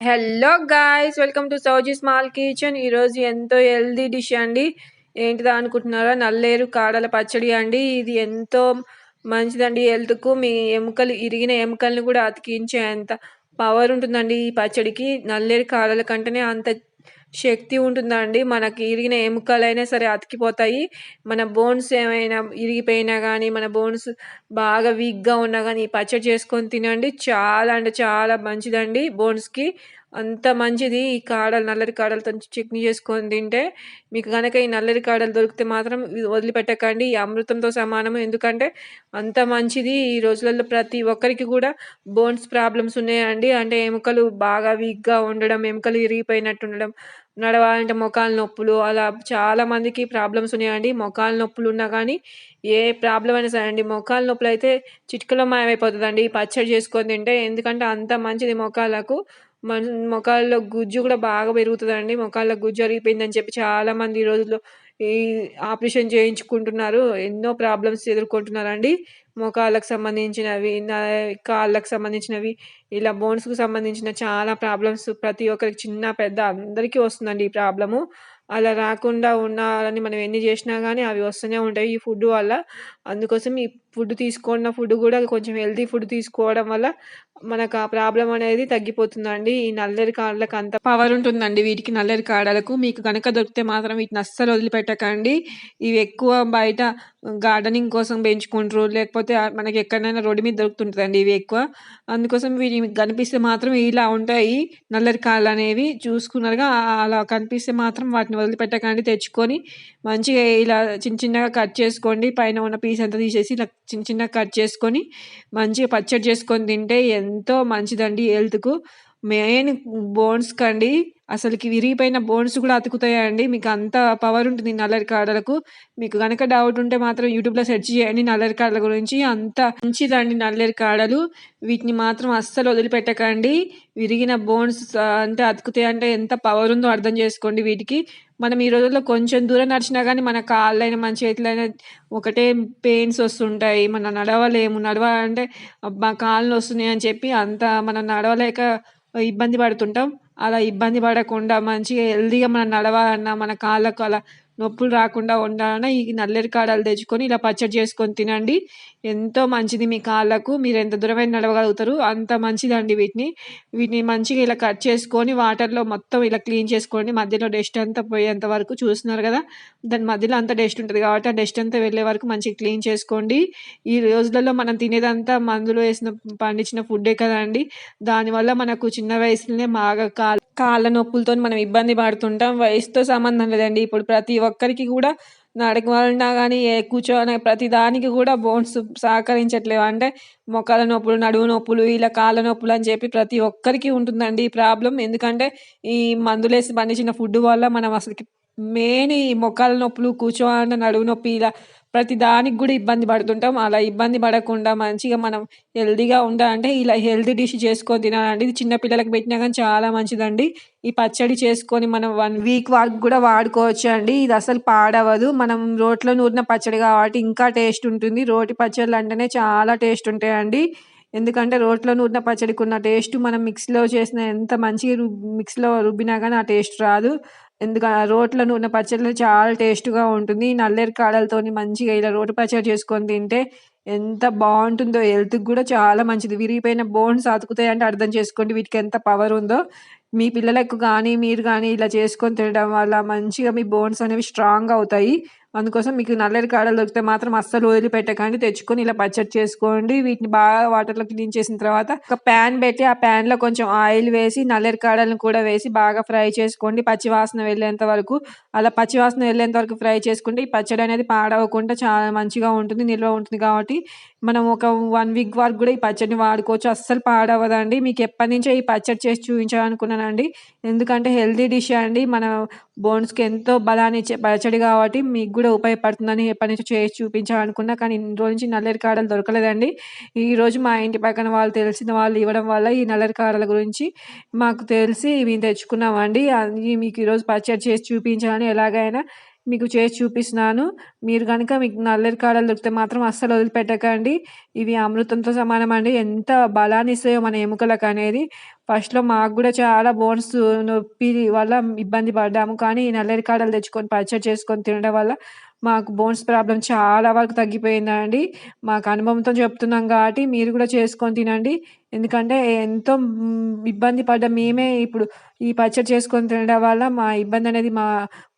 Hello guys welcome to Souji small kitchen. ఈరోజు ఎంతో healthy dish అండి. ఏంటిదా అనుకుంటున్నారా? నల్లేరు కాడల పచ్చడి అండి. ఇది ఎంతో మంచిదండి హెల్త్కు. మీ ఎముకలు ఇరిగిన ఎముకలను కూడా అతికించేంత పవర్ ఉంటుందండి ఈ పచ్చడికి. నల్లేరు కాడల కంటేనే అంత శక్తి ఉంటుందండి మనకి ఇరిగిన ఎముకలైనా సరే అతికిపోతాయి. మన బోన్స్ ఏమైనా ఇరిగిపోయినా కానీ మన బోన్స్ బాగా వీక్గా ఉన్నా కానీ ఈ పచ్చడి చేసుకొని తినండి. చాలా అంటే చాలా మంచిదండి బోన్స్కి అంత మంచిది ఈ కాడలు నల్లరి కాడలతో చట్నీ చేసుకొని తింటే. మీకు కనుక ఈ నల్లరి కాడలు దొరికితే మాత్రం వదిలిపెట్టకండి. ఈ అమృతంతో సమానం ఎందుకంటే అంత మంచిది ఈ రోజులలో ప్రతి ఒక్కరికి కూడా బోన్స్ ప్రాబ్లమ్స్ ఉన్నాయండి. అంటే ఎముకలు బాగా వీక్గా ఉండడం ఎముకలు ఇరిగిపోయినట్టు ఉండడం నడవాలంటే మొఖాల నొప్పులు అలా చాలా మందికి ప్రాబ్లమ్స్ ఉన్నాయండి. మొఖాల నొప్పులు ఉన్నా కానీ ఏ ప్రాబ్లం అయినా సరే అండి మొఖాల నొప్పులు అయితే చిటికలో మాయమైపోతుందండి. పచ్చడి చేసుకొని తింటే ఎందుకంటే అంత మంచిది మొఖాలకు. మన మొఖాల్లో గుజ్జు కూడా బాగా పెరుగుతుందండి. మొఖాల్లో గుజ్జు అరిగిపోయిందని చెప్పి చాలామంది ఈ రోజుల్లో ఈ ఆపరేషన్ చేయించుకుంటున్నారు. ఎన్నో ప్రాబ్లమ్స్ ఎదుర్కొంటున్నారండి. మోకాళ్ళకు సంబంధించినవి కాళ్ళకు సంబంధించినవి ఇలా బోన్స్కు సంబంధించిన చాలా ప్రాబ్లమ్స్ ప్రతి ఒక్కరికి చిన్న పెద్ద అందరికీ వస్తుందండి ఈ ప్రాబ్లము అలా రాకుండా ఉండాలని మనం ఎన్ని చేసినా కానీ అవి వస్తూనే ఉంటాయి ఈ ఫుడ్ వల్ల. అందుకోసం ఈ ఫుడ్ తీసుకున్న ఫుడ్ కూడా కొంచెం హెల్తీ ఫుడ్ తీసుకోవడం వల్ల మనకు ఆ ప్రాబ్లం అనేది తగ్గిపోతుందండి. ఈ నల్లరి కాడలకు అంత పవర్ ఉంటుందండి వీటికి నల్లరి కాడలకు మీకు కనుక దొరికితే మాత్రం వీటిని అస్సలు వదిలిపెట్టకండి. ఇవి ఎక్కువ బయట గార్డెనింగ్ కోసం పెంచుకుంటారు. లేకపోతే మనకి ఎక్కడైనా రోడ్డు మీద దొరుకుతుంటుందండి ఇవి ఎక్కువ. అందుకోసం వీటి కనిపిస్తే మాత్రం ఇలా ఉంటాయి. నల్లరి కాళ్ళు అనేవి చూసుకున్నారుగా అలా కనిపిస్తే మాత్రం వాటిని వదిలిపెట్టకండి. తెచ్చుకొని మంచిగా ఇలా చిన్న చిన్నగా కట్ చేసుకోండి. పైన ఉన్న పీస్ అంతా తీసేసి ఇలా చిన్న చిన్నగా కట్ చేసుకొని మంచిగా పచ్చడి చేసుకొని తింటే ఎంతో మంచిదండి హెల్త్కు. మెయిన్ బోన్స్ కండి అసలుకి విరిగిపోయిన బోన్స్ కూడా అతుకుతాయండి. మీకు అంత పవర్ ఉంటుంది నల్లరి కాడలకు. మీకు కనుక డౌట్ ఉంటే మాత్రం యూట్యూబ్లో సెర్చ్ చేయండి నల్లరి కాడల గురించి. అంత మంచిదండి నల్లరి కాడలు. వీటిని మాత్రం అస్సలు వదిలిపెట్టకండి. విరిగిన బోన్స్ అంటే అతుకుతాయి అంటే ఎంత పవర్ ఉందో అర్థం చేసుకోండి వీటికి. మనం ఈ రోజుల్లో కొంచెం దూరం నడిచినా కానీ మన కాళ్ళైనా మన చేతులైనా ఒకటే పెయిన్స్ వస్తుంటాయి. మనం నడవలేము. నడవాలంటే అబ్బా కాళ్ళు వస్తున్నాయి అని చెప్పి అంత మనం నడవలేక ఇబ్బంది పడుతుంటాం. అలా ఇబ్బంది పడకుండా మంచిగా హెల్తీగా మనం నడవాలన్నా మన కాళ్ళకు అలా నొప్పులు రాకుండా ఉండాలన్నా ఈ నల్లేరు కాడలు తెచ్చుకొని ఇలా పచ్చడి చేసుకొని తినండి. ఎంతో మంచిది మీ కాళ్ళకు. మీరు ఎంత దూరమైన నడవగలుగుతారు అంత మంచిదండి వీటిని. వీటిని మంచిగా ఇలా కట్ చేసుకొని వాటర్లో మొత్తం ఇలా క్లీన్ చేసుకోండి. మధ్యలో డస్ట్ అంతా పోయేంత వరకు చూస్తున్నారు కదా దాని మధ్యలో అంత డస్ట్ ఉంటుంది కాబట్టి ఆ డస్ట్ అంతా వెళ్ళే వరకు మంచిగా క్లీన్ చేసుకోండి. ఈ రోజులలో మనం తినేదంతా మందులు వేసిన పండించిన ఫుడ్డే కదండి దానివల్ల మనకు చిన్న వయసులోనే బాగా కాళ్ళ కాళ్ళ నొప్పులతో మనం ఇబ్బంది పడుతుంటాం. వయసుతో సంబంధం లేదండి. ఇప్పుడు ప్రతి ఒక్క ఒక్కరికి కూడా నడకవలనా కానీ ఏ కూర్చోని ప్రతి దానికి కూడా బోన్స్ సహకరించట్లేవు. అంటే మొక్కల నొప్పులు నడువు నొప్పులు ఇలా కాళ్ళ నొప్పులు అని చెప్పి ప్రతి ఒక్కరికి ఉంటుందండి ఈ ప్రాబ్లం. ఎందుకంటే ఈ మందులేసి పండించిన ఫుడ్ వల్ల మనం అసలుకి మెయిన్ ఈ మొక్కల నొప్పులు కూర్చోవాలంటే నడువు నొప్పి ఇలా ప్రతి దానికి కూడా ఇబ్బంది పడుతుంటాం. అలా ఇబ్బంది పడకుండా మంచిగా మనం హెల్దీగా ఉండాలంటే ఇలా హెల్తీ డిష్ చేసుకొని తినాలండి. ఇది చిన్నపిల్లలకు పెట్టినా కానీ చాలా మంచిదండి. ఈ పచ్చడి చేసుకొని మనం వన్ వీక్ వరకు కూడా వాడుకోవచ్చు అండి ఇది అసలు పాడవదు. మనం రోట్లో నూరిన పచ్చడి కాబట్టి ఇంకా టేస్ట్ ఉంటుంది. రోటి పచ్చళ్ళు అంటేనే చాలా టేస్ట్ ఉంటాయండి. ఎందుకంటే రోట్లో నూరిన పచ్చడికి ఉన్న టేస్ట్ మనం మిక్సీలో చేసిన ఎంత మంచిగా మిక్సీలో రుబ్బినా కానీ ఆ టేస్ట్ రాదు. ఎందుకంటే రోట్లో నూనె పచ్చళ్ళు చాలా టేస్ట్గా ఉంటుంది. నల్లేరు కాడలతోని మంచిగా ఇలా రోటి పచ్చడి చేసుకొని తింటే ఎంత బాగుంటుందో హెల్త్కి కూడా చాలా మంచిది. విరిగిపోయిన బోన్స్ అతుకుతాయి అంటే అర్థం చేసుకోండి వీటికి ఎంత పవర్ ఉందో. మీ పిల్లలకు కానీ మీరు కానీ ఇలా చేసుకొని తినడం వల్ల మంచిగా మీ బోన్స్ అనేవి స్ట్రాంగ్ అవుతాయి. అందుకోసం మీకు నల్లరి కాడలు దొరికితే మాత్రం అస్సలు వదిలిపెట్టకండి. తెచ్చుకొని ఇలా పచ్చడి చేసుకోండి. వీటిని బాగా వాటర్లో క్లీన్ చేసిన తర్వాత ఒక ప్యాన్ పెట్టి ఆ ప్యాన్లో కొంచెం ఆయిల్ వేసి నల్లరి కాడలను కూడా వేసి బాగా ఫ్రై చేసుకోండి. పచ్చివాసన వెళ్ళేంత వరకు అలా పచ్చివాసన వెళ్ళేంత వరకు ఫ్రై చేసుకుంటే ఈ పచ్చడి అనేది పాడవకుండా చాలా మంచిగా ఉంటుంది నిల్వ ఉంటుంది కాబట్టి మనం ఒక వన్ వీక్ వరకు కూడా ఈ పచ్చడిని వాడుకోవచ్చు. అస్సలు పాడవదండి. మీకు ఎప్పటి నుంచో ఈ పచ్చడి చేసి చూపించాలనుకున్నానండి. ఎందుకంటే హెల్తీ డిష్ అండి. మన బోన్స్కి ఎంతో బలాన్ని ఇచ్చే పచ్చడి కాబట్టి మీకు కూడా ఉపయోగపడుతుందని ఎప్పటి నుంచో చేసి చూపించాలనుకున్నా. కానీ ఇన్ని రోజు నుంచి నల్లరి కాడలు దొరకలేదండి. ఈరోజు మా ఇంటి పక్కన వాళ్ళు తెలిసిన వాళ్ళు ఇవ్వడం వల్ల ఈ నల్లరి కాడల గురించి మాకు తెలిసి మేము తెచ్చుకున్నామండి. మీకు ఈరోజు పచ్చడి చేసి చూపించాలని ఎలాగైనా మీకు చేసి చూపిస్తున్నాను. మీరు కనుక మీకు నల్లరి కాడలు దొరికితే మాత్రం అస్సలు వదిలిపెట్టకండి. ఇవి అమృతంతో సమానం అండి. ఎంత బలాన్ని ఇస్తాయో మన ఎముకలకు అనేది. ఫస్ట్‌లో మాకు కూడా చాలా బోన్స్ నొప్పి వల్ల ఇబ్బంది పడ్డాము. కానీ ఈ నల్లరి కాడలు తెచ్చుకొని పచ్చడి చేసుకొని తినడం వల్ల మాకు బోన్స్ ప్రాబ్లం చాలా వరకు తగ్గిపోయిందండి. మాకు అనుభవంతో చెప్తున్నాం కాబట్టి మీరు కూడా చేసుకొని తినండి. ఎందుకంటే ఎంతో ఇబ్బంది పడ్డ మేమే ఇప్పుడు ఈ పచ్చడి చేసుకొని తినడం వల్ల మా ఇబ్బంది అనేది మా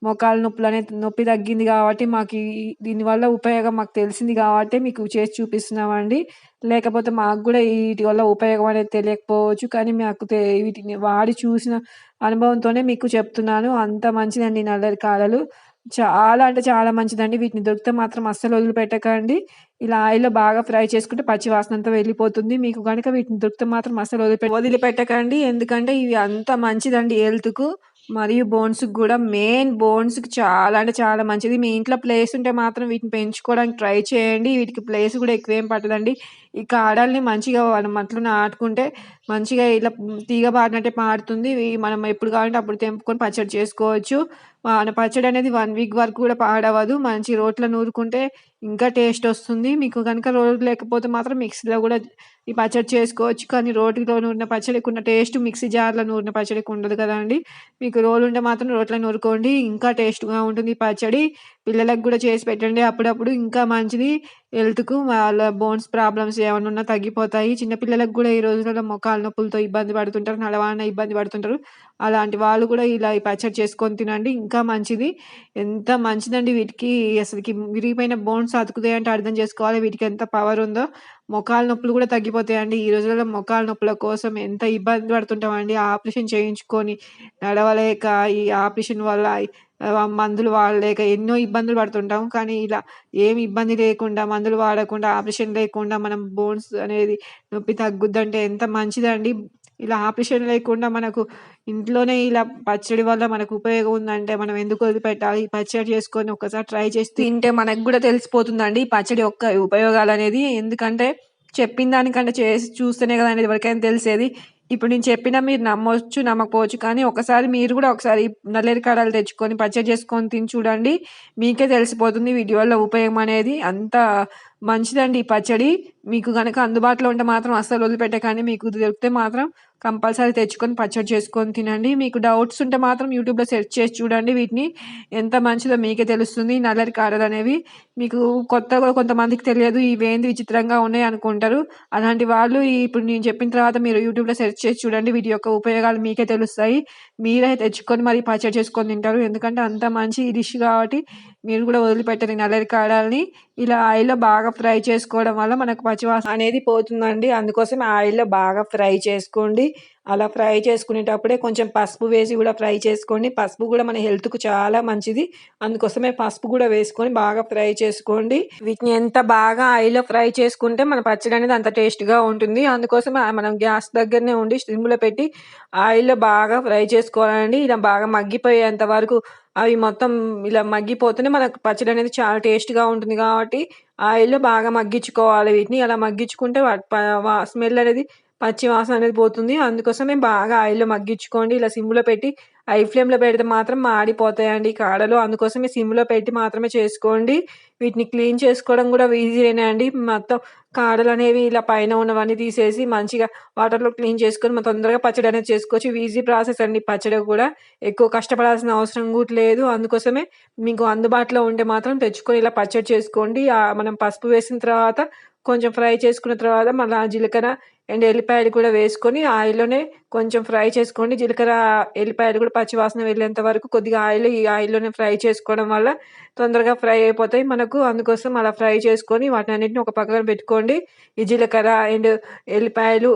మోకాలు నొప్పులు అనేది నొప్పి తగ్గింది కాబట్టి మాకు దీనివల్ల ఉపయోగం మాకు తెలిసింది కాబట్టి మీకు చేసి చూపిస్తున్నామండి. లేకపోతే మాకు కూడా వీటి వల్ల ఉపయోగం అనేది తెలియకపోవచ్చు. కానీ మాకు తె వీటిని వాడి చూసిన అనుభవంతోనే మీకు చెప్తున్నాను. అంత మంచిదండి నల్లరి కాలలు చాలా అంటే చాలా మంచిదండి. వీటిని దొరికితే మాత్రం అస్సలు వదిలిపెట్టకండి. ఇలా ఆయిల్‌లో బాగా ఫ్రై చేసుకుంటే పచ్చి వాసన అంతా వెళ్ళిపోతుంది. మీకు గనుక వీటిని దొరికితే మాత్రం అస్సలు వదిలిపె వదిలిపెట్టకండి. ఎందుకంటే ఇవి అంత మంచిదండి హెల్త్‌కు మరియు బోన్స్‌కి గూడా మెయిన్ బోన్స్‌కి చాలా అంటే చాలా మంచిది. మీ ఇంట్లో ప్లేస్ ఉంటే మాత్రం వీటిని పెంచుకోవడానికి ట్రై చేయండి. వీటికి ప్లేస్ కూడా ఎక్కువేం పట్టదండి. ఈ కాడల్ని మంచిగా మనం మట్టిలో నాటుకుంటే మంచిగా ఇలా తీగ పారినట్టే పారుతుంది. ఇవి మనం ఎప్పుడు కావాలంటే అప్పుడు తెంపుకొని పచ్చడి చేసుకోవచ్చు. మన పచ్చడి అనేది వన్ వీక్ వరకు కూడా పాడవదు. మంచి రోట్లో నూరుకుంటే ఇంకా టేస్ట్ వస్తుంది. మీకు కనుక రోలు లేకపోతే మాత్రం మిక్సీలో కూడా ఈ పచ్చడి చేసుకోవచ్చు. కానీ రోటిలో నూరిన పచ్చడికి ఉన్న టేస్ట్ మిక్సీ జార్‌లో నూరిన పచ్చడికి ఉండదు కదండి మీకు రోలు ఉంటే మాత్రం రోట్లో నూరుకోండి. ఇంకా టేస్ట్‌గా ఉంటుంది ఈ పచ్చడి. పిల్లలకు కూడా చేసి పెట్టండి అప్పుడప్పుడు. ఇంకా మంచిది హెల్త్‌కు వాళ్ళ బోన్స్ ప్రాబ్లమ్స్ ఏమన్నా ఉన్నా తగ్గిపోతాయి. చిన్నపిల్లలకు కూడా ఈ రోజులలో మోకాళ్ళ నొప్పులతో ఇబ్బంది పడుతుంటారు. నడవాలన్నా ఇబ్బంది పడుతుంటారు. అలాంటి వాళ్ళు కూడా ఇలా ఈ పచ్చడి చేసుకొని తినండి. ఇంకా మంచిది. ఎంత మంచిదండి వీటికి అసలుకి విరిగిపోయిన బోన్స్ అతుకుతాయంటే అర్థం చేసుకోవాలి వీటికి ఎంత పవర్ ఉందో. మొఖాల నొప్పులు కూడా తగ్గిపోతాయండి. ఈ రోజులలో మొఖాల నొప్పుల కోసం ఎంత ఇబ్బంది పడుతుంటామండి. ఆపరేషన్ చేయించుకొని నడవలేక ఈ ఆపరేషన్ వల్ల మందులు వాడలేక ఎన్నో ఇబ్బందులు పడుతుంటాం. కానీ ఇలా ఏమి ఇబ్బంది లేకుండా మందులు వాడకుండా ఆపరేషన్ లేకుండా మనం బోన్స్ అనేది నొప్పి తగ్గుద్దంటే ఎంత మంచిదండి. ఇలా ఆపరేషన్ లేకుండా మనకు ఇంట్లోనే ఇలా పచ్చడి వల్ల మనకు ఉపయోగం ఉందంటే మనం ఎందుకు వదిలిపెట్టాలి? ఈ పచ్చడి చేసుకొని ఒకసారి ట్రై చేసి తింటే మనకు కూడా తెలిసిపోతుందండి. ఈ పచ్చడి యొక్క ఉపయోగాలనేది. ఎందుకంటే చెప్పిన దానికంటే చేసి చూస్తేనే కదండీ ఎవరికైనా తెలిసేది. ఇప్పుడు నేను చెప్పినా మీరు నమ్మొచ్చు, నమ్మకపోవచ్చు. కానీ ఒకసారి మీరు కూడా ఒకసారి నల్లేరు కాడలు తెచ్చుకొని పచ్చడి చేసుకొని తిని చూడండి. మీకే తెలిసిపోతుంది వీటి వల్ల ఉపయోగం అనేది. అంత మంచిదండి ఈ పచ్చడి. మీకు కనుక అందుబాటులో ఉంటే మాత్రం అస్సలు వదిలిపెట్టకండి. మీకు దొరికితే మాత్రం కంపల్సరీ తెచ్చుకొని పచ్చడి చేసుకొని తినండి. మీకు డౌట్స్ ఉంటే మాత్రం యూట్యూబ్‌లో సెర్చ్ చేసి చూడండి వీటిని. ఎంత మంచిదో మీకే తెలుస్తుంది. నల్లరి నల్లేరు కాడలనేవి. మీకు కొత్తగా కొంతమందికి తెలియదు. ఇవేంది విచిత్రంగా ఉన్నాయి అనుకుంటారు. అలాంటి వాళ్ళు ఇప్పుడు నేను చెప్పిన తర్వాత మీరు యూట్యూబ్‌లో సెర్చ్ చేసి చూడండి. వీటి యొక్క ఉపయోగాలు మీకే తెలుస్తాయి. మీరే తెచ్చుకొని మరి పచ్చడి చేసుకొని తింటారు. ఎందుకంటే అంత మంచి డిష్ కాబట్టి మీరు కూడా వదిలిపెట్టరు నల్లరి నల్లేరు కాడల్ని. ఇలా ఆయిల్‌లో బాగా ఫ్రై చేసుకోవడం వల్ల మనకు పచ్చివాసన అనేది పోతుందండి. అందుకోసం ఆయిల్‌లో బాగా ఫ్రై చేసుకోండి. అలా ఫ్రై చేసుకునేటప్పుడే కొంచెం పసుపు వేసి కూడా ఫ్రై చేసుకోండి. పసుపు కూడా మన హెల్త్‌కు చాలా మంచిది. అందుకోసమే పసుపు కూడా వేసుకొని బాగా ఫ్రై చేసుకోండి. వీటిని ఎంత బాగా ఆయిల్‌లో ఫ్రై చేసుకుంటే మన పచ్చడి అనేది అంత టేస్ట్‌గా ఉంటుంది. అందుకోసం మనం గ్యాస్ దగ్గరనే ఉండి సిమ్‌లో పెట్టి ఆయిల్‌లో బాగా ఫ్రై చేసుకోవాలండి. ఇలా బాగా మగ్గిపోయేంత వరకు అవి మొత్తం ఇలా మగ్గిపోతేనే మనకు పచ్చడి అనేది చాలా టేస్ట్‌గా ఉంటుంది కాబట్టి ఆయిల్‌లో బాగా మగ్గించుకోవాలి వీటిని. అలా మగ్గించుకుంటే వాటి ప వా స్మెల్ అనేది పచ్చి వాసన అనేది పోతుంది. అందుకోసమే బాగా ఆయిల్‌లో మగ్గించుకోండి. ఇలా సిమ్‌లో పెట్టి హై ఫ్లేమ్‌లో పెడితే మాత్రం మాడిపోతాయండి కాడలు. అందుకోసమే సిమ్‌లో పెట్టి మాత్రమే చేసుకోండి. వీటిని క్లీన్ చేసుకోవడం కూడా ఈజీనే అండి. మొత్తం కాడలనేవి ఇలా పైన ఉన్నవన్నీ తీసేసి మంచిగా వాటర్‌లో క్లీన్ చేసుకొని మనం తొందరగా పచ్చడి అనేది చేసుకోవచ్చు. ఈజీ ప్రాసెస్ అండి పచ్చడి కూడా. ఎక్కువ కష్టపడాల్సిన అవసరం కూడా లేదు. అందుకోసమే మీకు అందుబాటులో ఉంటే మాత్రం తెచ్చుకొని ఇలా పచ్చడి చేసుకోండి. మనం పసుపు వేసిన తర్వాత కొంచెం ఫ్రై చేసుకున్న తర్వాత మళ్ళీ జీలకర్ర అండ్ ఎల్లిపాయలు కూడా వేసుకొని ఆయిల్‌లోనే కొంచెం ఫ్రై చేసుకోండి. జీలకర్ర, ఎల్లిపాయలు కూడా పచ్చివాసన వెళ్ళేంత వరకు కొద్దిగా ఆయిల్ ఈ ఆయిల్‌లోనే ఫ్రై చేసుకోవడం వల్ల తొందరగా ఫ్రై అయిపోతాయి మనకు. అందుకోసం అలా ఫ్రై చేసుకొని వాటన్నిటిని ఒక పక్కన పెట్టుకోండి. ఈ జీలకర్ర అండ్ ఎల్లిపాయలు,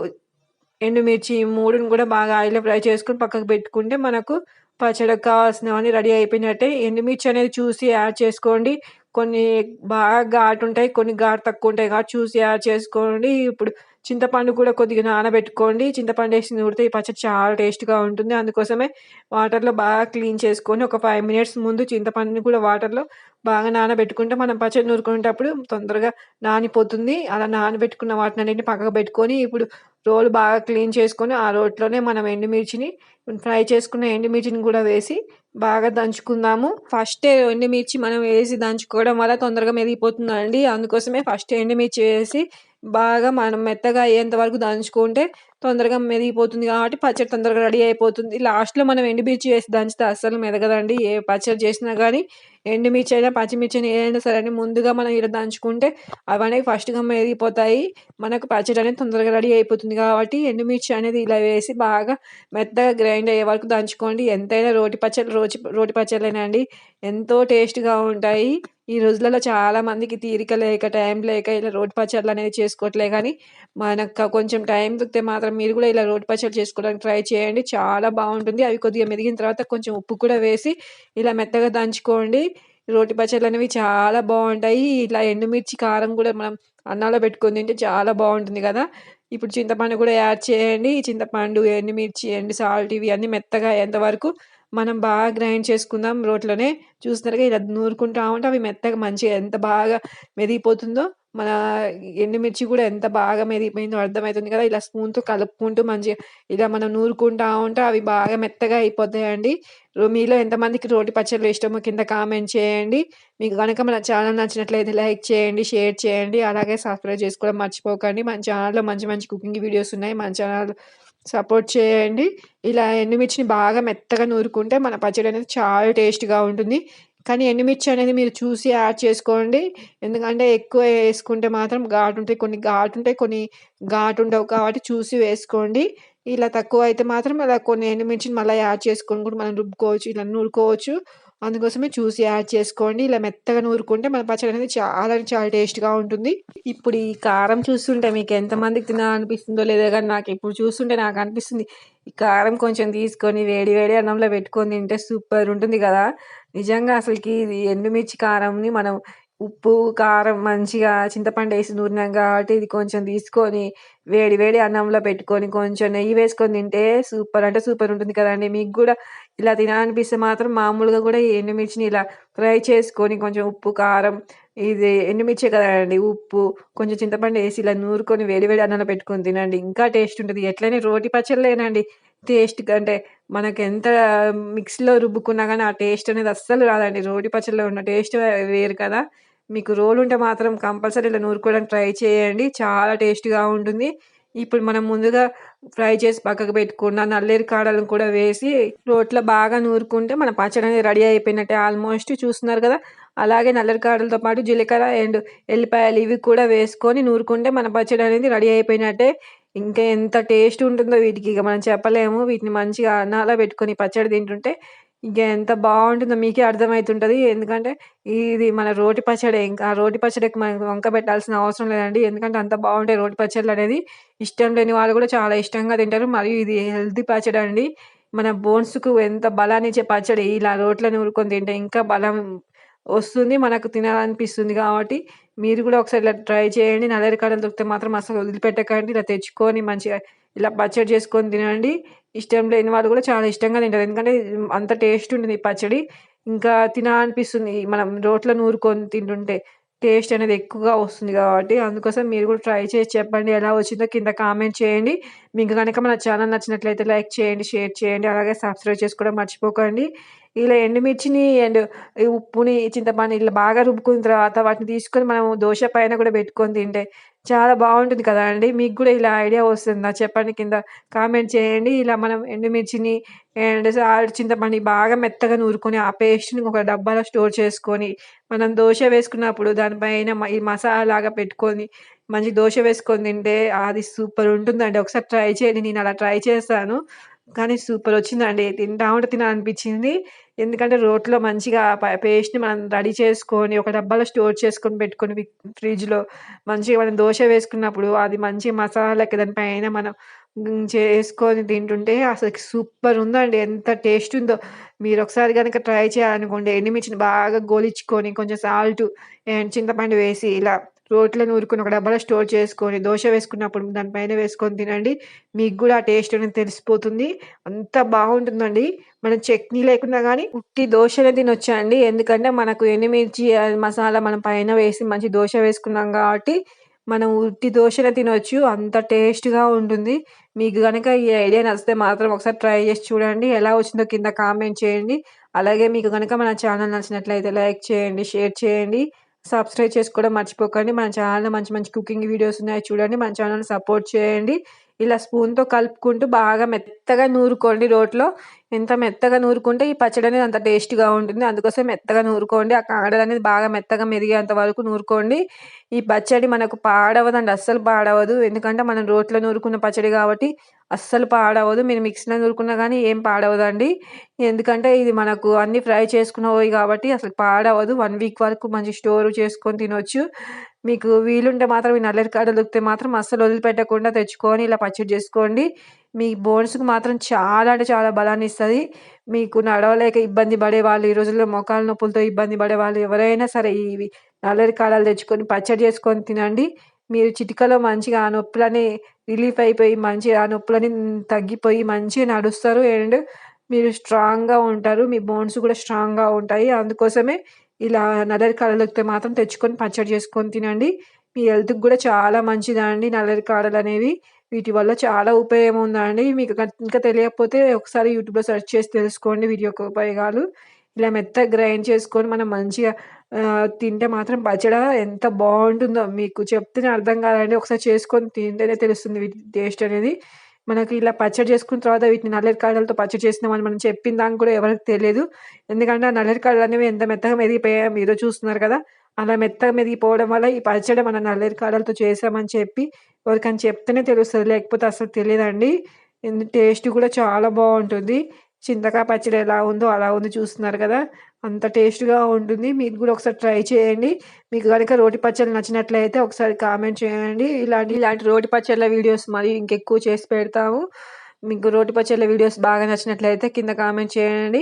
ఎండుమిర్చి ఈ మూడుని కూడా బాగా ఆయిల్‌లో ఫ్రై చేసుకొని పక్కకు పెట్టుకుంటే మనకు పచ్చడికి కావాల్సినవన్నీ రెడీ అయిపోయినట్టే. ఎండుమిర్చి అనేది చూసి యాడ్ చేసుకోండి. కొన్ని బాగా ఘాటు ఉంటాయి. కొన్ని ఘాటు తక్కువ ఉంటాయి కాబట్టి చూసి యాడ్ చేసుకోండి. ఇప్పుడు చింతపండు కూడా కొద్దిగా నానబెట్టుకోండి. చింతపండు వేసి నూరితే ఈ పచ్చడి చాలా టేస్ట్గా ఉంటుంది. అందుకోసమే వాటర్లో బాగా క్లీన్ చేసుకొని ఒక ఫైవ్ మినిట్స్ ముందు చింతపండుని కూడా వాటర్లో బాగా నానబెట్టుకుంటే మనం పచ్చడి నూరుకునేటప్పుడు తొందరగా నానిపోతుంది. అలా నానబెట్టుకున్న వాటిని అన్నింటిని పక్కకు పెట్టుకొని ఇప్పుడు రోలు బాగా క్లీన్ చేసుకొని ఆ రోట్లోనే మనం ఎండుమిర్చిని ఫ్రై చేసుకున్న ఎండుమిర్చిని కూడా వేసి బాగా దంచుకుందాము. ఫస్ట్ ఎండుమిర్చి మనం వేసి దంచుకోవడం వల్ల తొందరగా మెరిగిపోతుందండి అందుకోసమే ఫస్ట్ ఎండుమిర్చి వేసి బాగా మనం మెత్తగా అయ్యేంత వరకు దంచుకుంటే తొందరగా మెదిగిపోతుంది కాబట్టి పచ్చడి తొందరగా రెడీ అయిపోతుంది. లాస్ట్లో మనం ఎండుమిర్చి వేసి దంచితే అస్సలు మెదగదండి. ఏ పచ్చడి చేసినా కానీ ఎండుమిర్చి అయినా పచ్చిమిర్చి అయినా ఏదైనా సరే అని ముందుగా మనం ఇలా దంచుకుంటే అవన్నీ ఫస్ట్గా మెదిగిపోతాయి. మనకు పచ్చడి అనేది తొందరగా రెడీ అయిపోతుంది కాబట్టి ఎండుమిర్చి అనేది ఇలా వేసి బాగా మెత్తగా గ్రైండ్ అయ్యే వరకు దంచుకోండి. ఎంతైనా రోటి పచ్చడి రోటి రోటి పచ్చళ్ళైనా అండి ఎంతో టేస్ట్గా ఉంటాయి. ఈ రోజులలో చాలా మందికి తీరిక లేక టైం లేక ఇలా రోడ్ పచ్చళ్ళు అనేది చేసుకోవట్లే కానీ మనకు కొంచెం టైం దొరికితే మాత్రం మీరు కూడా ఇలా రోడ్ పచ్చళ్ళు చేసుకోవడానికి ట్రై చేయండి. చాలా బాగుంటుంది. అవి కొద్దిగా మెదిగిన తర్వాత కొంచెం ఉప్పు కూడా వేసి ఇలా మెత్తగా దంచుకోండి. రోటి పచ్చళ్ళు అనేవి చాలా బాగుంటాయి. ఇలా ఎండుమిర్చి కారం కూడా మనం అన్నంలో పెట్టుకుని తింటే చాలా బాగుంటుంది కదా. ఇప్పుడు చింతపండు కూడా యాడ్ చేయండి. చింతపండు ఎండుమిర్చి ఎండు సాల్ట్ ఇవి అన్నీ మెత్తగా ఎంతవరకు మనం బాగా గ్రైండ్ చేసుకుందాం రోట్లోనే చూస్తున్నారుగా ఇలా నూరుకుంటా ఉంటే అవి మెత్తగా మంచిగా ఎంత బాగా మెదిగిపోతుందో మన ఎండుమిర్చి కూడా ఎంత బాగా మెదిగిపోయిందో అర్థమవుతుంది కదా. ఇలా స్పూన్తో కలుపుకుంటూ మంచిగా ఇలా మనం నూరుకుంటా ఉంటే అవి బాగా మెత్తగా అయిపోతాయండి. మీలో ఎంతమందికి రోటి పచ్చళ్ళు ఇష్టమో కింద కామెంట్ చేయండి. మీకు కనుక మన ఛానల్ నచ్చినట్లయితే లైక్ చేయండి షేర్ చేయండి. అలాగే సబ్స్క్రైబ్ చేసుకోవడం మర్చిపోకండి. మన ఛానల్లో మంచి మంచి కుకింగ్ వీడియోస్ ఉన్నాయి. మన ఛానల్ సపోర్ట్ చేయండి. ఇలా ఎండుమిర్చిని బాగా మెత్తగా నూరుకుంటే మన పచ్చడి అనేది చాలా టేస్ట్గా ఉంటుంది. కానీ ఎండుమిర్చి అనేది మీరు చూసి యాడ్ చేసుకోండి. ఎందుకంటే ఎక్కువ వేసుకుంటే మాత్రం ఘాటు ఉంటాయి కొన్ని ఘాటు ఉంటాయి కొన్ని ఘాటు ఉండవు కాబట్టి చూసి వేసుకోండి. ఇలా తక్కువ అయితే మాత్రం అలా కొన్ని ఎండుమిర్చిని మళ్ళీ యాడ్ చేసుకొని కూడా మనం రుబ్బుకోవచ్చు ఇలా నూరుకోవచ్చు. అందుకోసమే చూసి యాడ్ చేసుకోండి. ఇలా మెత్తగా నూరుకుంటే మన పచ్చడి అనేది చాలా చాలా టేస్ట్గా ఉంటుంది. ఇప్పుడు ఈ కారం చూస్తుంటే మీకు ఎంతమందికి తినాలనిపిస్తుందో లేదో కానీ నాకు ఇప్పుడు చూస్తుంటే నాకు అనిపిస్తుంది. ఈ కారం కొంచెం తీసుకొని వేడి వేడి అన్నంలో పెట్టుకొని తింటే సూపర్ ఉంటుంది కదా. నిజంగా అసలుకి ఇది ఎండుమిర్చి కారంని మనం ఉప్పు కారం మంచిగా చింతపండు వేసి నూరినాం కాబట్టి ఇది కొంచెం తీసుకొని వేడి వేడి అన్నంలో పెట్టుకొని కొంచెం నెయ్యి వేసుకొని తింటే సూపర్. అంటే సూపర్ ఉంటుంది కదండి. మీకు కూడా ఇలా తినాలనిపిస్తే మాత్రం మామూలుగా కూడా ఈ ఎండుమిర్చిని ఇలా ఫ్రై చేసుకొని కొంచెం ఉప్పు కారం ఇది ఎండుమిర్చే కదండి. ఉప్పు కొంచెం చింతపండు వేసి ఇలా నూరుకొని వేడి వేడి అన్నంలో పెట్టుకొని తినండి. ఇంకా టేస్ట్ ఉంటుంది. ఎట్లనే రోటి పచ్చళ్ళేనండి. టేస్ట్ అంటే మనకు ఎంత మిక్సీలో రుబ్బుకున్నా కానీ ఆ టేస్ట్ అనేది అస్సలు రాదండి. రోటి పచ్చళ్ళలో ఉన్న టేస్ట్ వేరు కదా. మీకు రోలు ఉంటే మాత్రం కంపల్సరీ ఇలా నూరుకోవడానికి ట్రై చేయండి. చాలా టేస్ట్గా ఉంటుంది. ఇప్పుడు మనం ముందుగా ఫ్రై చేసి పక్కకు పెట్టుకున్న నల్లేరు కాడలను కూడా వేసి రోట్లో బాగా నూరుకుంటే మన పచ్చడి అనేది రెడీ అయిపోయినట్టే ఆల్మోస్ట్ చూస్తున్నారు కదా. అలాగే నల్లరి కాడలతో పాటు జీలకర్ర అండ్ ఎల్లిపాయలు ఇవి కూడా వేసుకొని నూరుకుంటే మన పచ్చడి అనేది రెడీ అయిపోయినట్టే. ఇంకా ఎంత టేస్ట్ ఉంటుందో వీటికి ఇక మనం చెప్పలేము. వీటిని మంచిగా అన్నాలో పెట్టుకొని పచ్చడి తింటుంటే ఇంక ఎంత బాగుంటుందో మీకే అర్థమవుతుంటుంది ఎందుకంటే ఇది మన రోటి పచ్చడి ఇంకా రోటి పచ్చడికి మనం వంక పెట్టాల్సిన అవసరం లేదండి. ఎందుకంటే అంత బాగుంటాయి రోటి పచ్చళ్ళు అనేది. ఇష్టం లేని వాళ్ళు కూడా చాలా ఇష్టంగా తింటారు. మరియు ఇది హెల్తీ పచ్చడి అండి. మన బోన్స్కు ఎంత బలాన్ని ఇచ్చే పచ్చడి ఇలా రోట్లను నూరుకొని తింటే ఇంకా బలం వస్తుంది మనకు తినాలనిపిస్తుంది కాబట్టి మీరు కూడా ఒకసారి ఇలా ట్రై చేయండి. నల్లరి కాడలు దొరికితే మాత్రం అసలు వదిలిపెట్టకండి. ఇలా తెచ్చుకొని మంచిగా ఇలా పచ్చడి చేసుకొని తినండి. ఇష్టం లేని వాళ్ళు కూడా చాలా ఇష్టంగా తింటారు. ఎందుకంటే అంత టేస్ట్ ఉంటుంది ఈ పచ్చడి. ఇంకా తినాలనిపిస్తుంది. మనం రోట్లో నూరుకొని తింటుంటే టేస్ట్ అనేది ఎక్కువగా వస్తుంది కాబట్టి అందుకోసం మీరు కూడా ట్రై చేసి చెప్పండి. ఎలా వచ్చిందో కింద కామెంట్ చేయండి. మీకు కనుక మన ఛానల్ నచ్చినట్లయితే లైక్ చేయండి షేర్ చేయండి. అలాగే సబ్స్క్రైబ్ చేసుకోవడం మర్చిపోకండి. ఇలా ఎండుమిర్చిని అండ్ ఉప్పుని చింతపండు ఇలా బాగా రుబ్బుకున్న తర్వాత వాటిని తీసుకొని మనం దోశ పైన కూడా పెట్టుకొని తింటే చాలా బాగుంటుంది కదా అండి. మీకు కూడా ఇలా ఐడియా వస్తుందా? చెప్పండి కింద కామెంట్ చేయండి. ఇలా మనం ఎండుమిర్చిని అండ్ సాల్ట్ చింతపండు బాగా మెత్తగా నూరుకొని ఆ పేస్ట్ని ఒక డబ్బాలో స్టోర్ చేసుకొని మనం దోశ వేసుకున్నప్పుడు దానిపైన ఈ మసాలా లాగా పెట్టుకొని మంచి దోశ వేసుకొని తింటే అది సూపర్ ఉంటుందండి. ఒకసారి ట్రై చేయండి. నేను అలా ట్రై చేస్తాను. కానీ సూపర్ వచ్చిందండి. తింటా ఉంటే తినాలనిపించింది. ఎందుకంటే రోట్లో మంచిగా పేస్ట్ని మనం రెడీ చేసుకొని ఒక డబ్బాలో స్టోర్ చేసుకొని పెట్టుకొని ఫ్రిడ్జ్లో మంచిగా మనం దోశ వేసుకున్నప్పుడు అది మంచి మసాలాకి దానిపైన మనం చేసుకొని తింటుంటే అసలు సూపర్ ఉందండి. ఎంత టేస్ట్ ఉందో. మీరు ఒకసారి కనుక ట్రై చేయాలనుకోండి ఎండుమిర్చిని బాగా గోలిచ్చుకొని కొంచెం సాల్ట్ చింతపండు వేసి ఇలా రోట్లను ఊరుకుని ఒక డబ్బాలో స్టోర్ చేసుకొని దోశ వేసుకున్నప్పుడు దానిపైన వేసుకొని తినండి. మీకు కూడా ఆ టేస్ట్ అనేది తెలిసిపోతుంది. అంత బాగుంటుందండి. మనం చట్నీ లేకుండా కానీ ఉట్టి దోశనే తినొచ్చండి. ఎందుకంటే మనకు ఎండుమిర్చి మసాలా మనం పైన వేసి మంచి దోశ వేసుకున్నాం కాబట్టి మనం ఉట్టి దోశనే తినొచ్చు. అంత టేస్ట్గా ఉంటుంది. మీకు కనుక ఈ ఐడియా నచ్చితే మాత్రం ఒకసారి ట్రై చేసి చూడండి. ఎలా వచ్చిందో కింద కామెంట్ చేయండి. అలాగే మీకు కనుక మన ఛానల్ నచ్చినట్లయితే లైక్ చేయండి షేర్ చేయండి. సబ్స్క్రైబ్ చేసుకోవడం మర్చిపోకండి. మన ఛానల్లో మంచి మంచి కుకింగ్ వీడియోస్ ఉన్నాయి చూడండి. మన ఛానల్ సపోర్ట్ చేయండి. ఇలా స్పూన్తో కలుపుకుంటూ బాగా మెత్తగా నూరుకోండి రోట్లో. ఎంత మెత్తగా నూరుకుంటే ఈ పచ్చడి అనేది అంత టేస్ట్గా ఉంటుంది. అందుకోసం మెత్తగా నూరుకోండి. ఆ కాడలు అనేది బాగా మెత్తగా మెరిగేంత వరకు నూరుకోండి. ఈ పచ్చడి మనకు పాడవదండి. అస్సలు పాడవదు. ఎందుకంటే మనం రోట్లో నూరుకున్న పచ్చడి కాబట్టి అస్సలు పాడవదు. మీరు మిక్సీలో నూరుకున్నా కానీ ఏం పాడవదండి. ఎందుకంటే ఇది మనకు అన్ని ఫ్రై చేసుకున్నవి కాబట్టి అసలు పాడవదు. వన్ వీక్ వరకు మంచి స్టోర్ చేసుకొని తినొచ్చు. మీకు వీలుంటే మాత్రం ఈ నల్లరి కాడ దొరికితే మాత్రం అస్సలు వదిలిపెట్టకుండా తెచ్చుకొని ఇలా పచ్చడి చేసుకోండి. మీ బోన్స్కి మాత్రం చాలా అంటే చాలా బలాన్ని ఇస్తుంది. మీకు నడవలేక ఇబ్బంది పడే వాళ్ళు ఈ రోజుల్లో మోకాల నొప్పులతో ఇబ్బంది పడే వాళ్ళు ఎవరైనా సరే ఇవి నల్లరి కాడలు తెచ్చుకొని పచ్చడి చేసుకొని తినండి. మీరు చిటికలో మంచిగా ఆ నొప్పులని రిలీఫ్ అయిపోయి మంచిగా ఆ నొప్పులని తగ్గిపోయి మంచిగా నడుస్తారు. అండ్ మీరు స్ట్రాంగ్గా ఉంటారు. మీ బోన్స్ కూడా స్ట్రాంగ్గా ఉంటాయి. అందుకోసమే ఇలా నల్లరి కాడలతో మాత్రం తెచ్చుకొని పచ్చడి చేసుకొని తినండి. మీ హెల్త్కి కూడా చాలా మంచిదండి నల్లరి కాడలు అనేవి. వీటి వల్ల చాలా ఉపయోగం ఉందండి. మీకు ఇంకా తెలియకపోతే ఒకసారి యూట్యూబ్లో సెర్చ్ చేసి తెలుసుకోండి వీటి యొక్క ఉపయోగాలు. ఇలా మెత్తగా గ్రైండ్ చేసుకొని మనం మంచిగా తింటే మాత్రం పచ్చడి ఎంత బాగుంటుందో మీకు చెప్తేనే అర్థం కాదండి. ఒకసారి చేసుకొని తింటేనే తెలుస్తుంది వీటి టేస్ట్ అనేది. మనకి ఇలా పచ్చడి చేసుకున్న తర్వాత వీటిని నల్లరి కాడలతో పచ్చడి చేసినామని మనం చెప్పిన దానికి కూడా ఎవరికి తెలియదు. ఎందుకంటే ఆ నల్లరి కాడలు అనేవి ఎంత మెత్తగా మెదిగిపోయాయో మీరు చూస్తున్నారు కదా. అలా మెత్తగా మెదిగిపోవడం వల్ల ఈ పచ్చడి మన నల్లరి కాడలతో చేసామని చెప్పి ఎవరికైనా చెప్తేనే తెలుస్తుంది. లేకపోతే అసలు తెలియదండి. టేస్ట్ కూడా చాలా బాగుంటుంది. చింతకాయ పచ్చడి ఎలా ఉందో అలా ఉంది చూస్తున్నారు కదా. అంత టేస్ట్గా ఉంటుంది. మీరు కూడా ఒకసారి ట్రై చేయండి. మీకు కనుక రోటి పచ్చళ్ళు నచ్చినట్లయితే ఒకసారి కామెంట్ చేయండి. ఇలాంటి ఇలాంటి రోటి పచ్చళ్ళ వీడియోస్ మరి ఇంకెక్కువ చేసి పెడతాము. మీకు రోటి పచ్చళ్ళ వీడియోస్ బాగా నచ్చినట్లయితే కింద కామెంట్ చేయండి.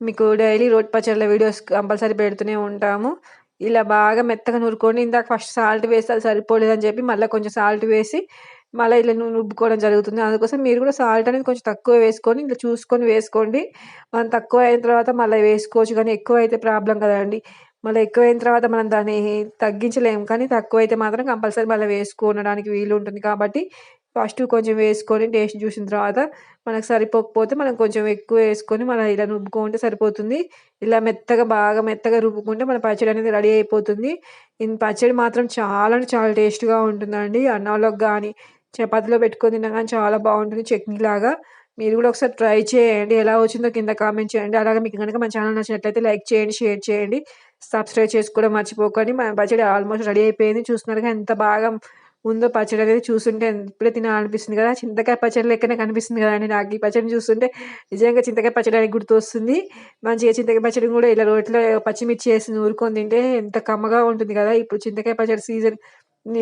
మీకు డైలీ రోటి పచ్చళ్ళ వీడియోస్ కంపల్సరీ పెడుతూనే ఉంటాము. ఇలా బాగా మెత్తగా నూరుకొని ఇందాక ఫస్ట్ సాల్ట్ వేసి అది సరిపోలేదని చెప్పి మళ్ళీ కొంచెం సాల్ట్ వేసి మళ్ళీ ఇలా రుబ్బుకోవడం జరుగుతుంది. అందుకోసం మీరు కూడా సాల్ట్ అనేది కొంచెం తక్కువ వేసుకొని ఇలా చూసుకొని వేసుకోండి. మనం తక్కువ అయిన తర్వాత మళ్ళీ వేసుకోవచ్చు కానీ ఎక్కువ అయితే ప్రాబ్లం కదండి. మళ్ళీ ఎక్కువ అయిన తర్వాత మనం దాన్ని తగ్గించలేము కానీ తక్కువ అయితే మాత్రం కంపల్సరీ మళ్ళీ వేసుకోవడానికి వీలు ఉంటుంది. కాబట్టి ఫస్ట్ కొంచెం వేసుకొని టేస్ట్ చూసిన తర్వాత మనకు సరిపోకపోతే మనం కొంచెం ఎక్కువ వేసుకొని మనం ఇలా రుబ్బుకుంటే సరిపోతుంది. ఇలా మెత్తగా బాగా మెత్తగా రుబ్బుకుంటే మన పచ్చడి అనేది రెడీ అయిపోతుంది. ఈ పచ్చడి మాత్రం చాలా చాలా టేస్ట్గా ఉంటుందండి. అన్నంలోకి కానీ చపాతీలో పెట్టుకొని తిన్నా కానీ చాలా బాగుంటుంది చట్నీ లాగా. మీరు కూడా ఒకసారి ట్రై చేయండి. ఎలా వచ్చిందో కింద కామెంట్ చేయండి. అలాగే మీకు కనుక మన ఛానల్ నచ్చినట్లయితే లైక్ చేయండి షేర్ చేయండి. సబ్స్క్రైబ్ చేసుకోవడం మర్చిపోకండి. మన పచ్చడి ఆల్మోస్ట్ రెడీ అయిపోయింది. చూస్తున్నారుగా ఎంత బాగా ఉందో పచ్చడి అనేది చూస్తుంటే ఇప్పుడే తినాలనిపిస్తుంది కదా. చింతకాయ పచ్చడి లెక్కనే కనిపిస్తుంది కదండి నాకు. ఈ పచ్చడిని చూస్తుంటే నిజంగా చింతకాయ పచ్చడి అనేది గుర్తొస్తుంది. మంచిగా చింతకాయ పచ్చడి కూడా ఇలా రోట్లో పచ్చిమిర్చి వేసి నూరుకొని తింటే ఎంత కమ్మగా ఉంటుంది కదా. ఇప్పుడు చింతకాయ పచ్చడి సీజన్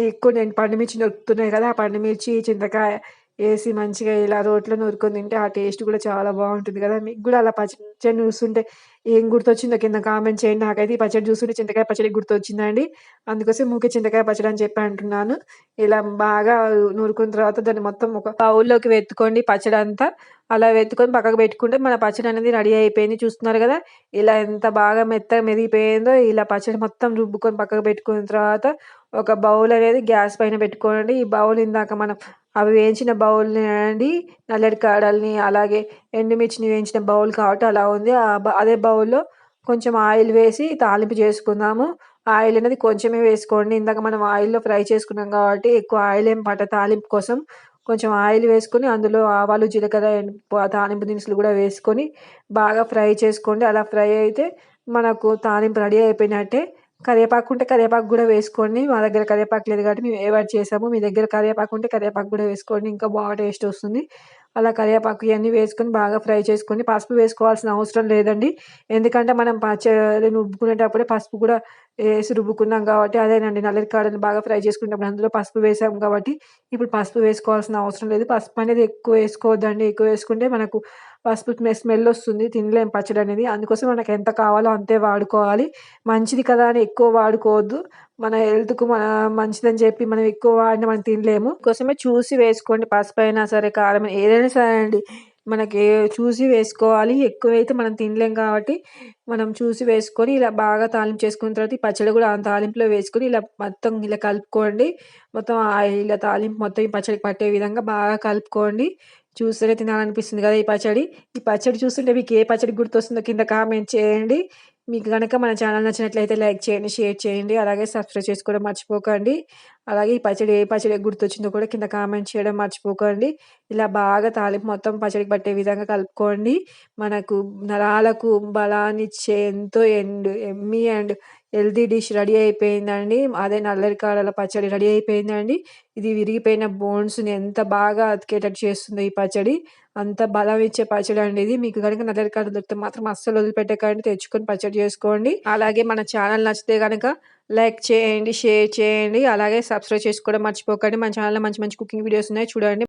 ఎక్కువ నేను పండుమిర్చి నొక్కుతున్నాయి కదా ఆ పండుమిర్చి చింతకాయ వేసి మంచిగా ఇలా రోట్లో నూరుకొని తింటే ఆ టేస్ట్ కూడా చాలా బాగుంటుంది కదా. మీకు కూడా అలా పచ్చడి చూస్తుంటే ఏం గుర్తొచ్చిందో కింద కామెంట్ చేయండి. నాకైతే ఈ పచ్చడి చూస్తుంటే చింతకాయ పచ్చడి గుర్తొచ్చిందండి అందుకోసం మూకే చింతకాయ పచ్చడి అని చెప్పి అంటున్నాను. ఇలా బాగా నూరుకున్న తర్వాత దాన్ని మొత్తం ఒక బౌల్లోకి వెత్తుకోండి పచ్చడి అంతా. అలా వెత్తుకొని పక్కకు పెట్టుకుంటే మన పచ్చడి అనేది రెడీ అయిపోయింది. చూస్తున్నారు కదా ఇలా ఎంత బాగా మెత్తగా మెదిగిపోయిందో ఇలా పచ్చడి మొత్తం రుబ్బుకొని పక్కకు పెట్టుకున్న తర్వాత ఒక బౌల్ అనేది గ్యాస్ పైన పెట్టుకోండి. ఈ బౌల్ ఇందాక మనం అవి వేయించిన బౌల్ని అండి నల్లటి కాడల్ని అలాగే ఎండుమిర్చిని వేయించిన బౌల్ కాబట్టి అలా ఉంది. అదే బౌల్లో కొంచెం ఆయిల్ వేసి తాలింపు చేసుకుందాము. ఆయిల్ అనేది కొంచెమే వేసుకోండి. ఇందాక మనం ఆయిల్లో ఫ్రై చేసుకున్నాం కాబట్టి ఎక్కువ ఆయిల్ ఏం పట్ట తాలింపు కోసం కొంచెం ఆయిల్ వేసుకొని అందులో ఆవాలు జీలకర్ర తాలింపు దినుసులు కూడా వేసుకొని బాగా ఫ్రై చేసుకోండి. అలా ఫ్రై అయితే మనకు తాలింపు రెడీ అయిపోయినట్టే. కరివేపాకు ఉంటే కరివేపాకు కూడా వేసుకోండి. మా దగ్గర కరివేపాకు లేదు కాబట్టి మేము ఏవాడు చేసాము. మీ దగ్గర కరివేపాకు ఉంటే కరివేపాకు కూడా వేసుకోండి. ఇంకా బాగా టేస్ట్ వస్తుంది. అలా కరివేపాకు ఇవన్నీ వేసుకొని బాగా ఫ్రై చేసుకొని పసుపు వేసుకోవాల్సిన అవసరం లేదండి. ఎందుకంటే మనం పచ్చడి రుబ్బుకునేటప్పుడే పసుపు కూడా వేసి రుబ్బుకున్నాం కాబట్టి అదేనండి. నల్లరి కాడని బాగా ఫ్రై చేసుకునేటప్పుడు అందులో పసుపు వేసాం కాబట్టి ఇప్పుడు పసుపు వేసుకోవాల్సిన అవసరం లేదు. పసుపు అనేది ఎక్కువ వేసుకోవద్దండి. ఎక్కువ వేసుకుంటే మనకు పసుపు స్మెల్ వస్తుంది. తినలేం పచ్చడి అనేది అందుకోసం మనకు ఎంత కావాలో అంతే వాడుకోవాలి. మంచిది కదా అని ఎక్కువ వాడుకోవద్దు. మన హెల్త్కు మన మంచిదని చెప్పి మనం ఎక్కువ వాడిన మనం తినలేము. కోసమే చూసి వేసుకోండి. పసుపు అయినా సరే కారం ఏదైనా సరే అండి. మనకి చూసి వేసుకోవాలి. ఎక్కువైతే మనం తినలేం కాబట్టి మనం చూసి వేసుకొని ఇలా బాగా తాలింపు చేసుకున్న తర్వాత ఈ పచ్చడి కూడా ఆ తాలింపులో వేసుకొని ఇలా మొత్తం ఇలా కలుపుకోండి. మొత్తం ఆ ఇలా తాలింపు మొత్తం ఈ పచ్చడికి పట్టే విధంగా బాగా కలుపుకోండి. చూస్తేనే తినాలనిపిస్తుంది కదా ఈ పచ్చడి. ఈ పచ్చడి చూస్తుంటే మీకు ఏ పచ్చడి గుర్తొస్తుందో కింద కామెంట్ చేయండి. మీకు కనుక మన ఛానల్ నచ్చినట్లయితే లైక్ చేయండి షేర్ చేయండి. అలాగే సబ్స్క్రైబ్ చేసుకోవడం మర్చిపోకండి. అలాగే ఈ పచ్చడి ఏ పచ్చడి గుర్తొచ్చిందో కూడా కింద కామెంట్ చేయడం మర్చిపోకండి. ఇలా బాగా తాలింపు మొత్తం పచ్చడికి పట్టే విధంగా కలుపుకోండి. మనకు నరాలకు బలాన్నిచ్చే ఎంతో ఎండ్ ఎమ్మీ అండ్ హెల్దీ డిష్ రెడీ అయిపోయిందండి. అదే నల్లరి కాడల పచ్చడి రెడీ అయిపోయిందండి. ఇది విరిగిపోయిన బోన్స్ని ఎంత బాగా అతికేటట్టు చేస్తుందో ఈ పచ్చడి. అంత బలం ఇచ్చే పచ్చడి అండి ఇది. మీకు కనుక నల్లరికాడ దొరికితే మాత్రం అస్సలు వదిలిపెట్టకండి. తెచ్చుకొని పచ్చడి చేసుకోండి. అలాగే మన ఛానల్ నచ్చితే కనుక లైక్ చేయండి షేర్ చేయండి. అలాగే సబ్స్క్రైబ్ చేసుకోవడం మర్చిపోకండి. మన ఛానల్లో మంచి మంచి కుకింగ్ వీడియోస్ ఉన్నాయి. చూడండి.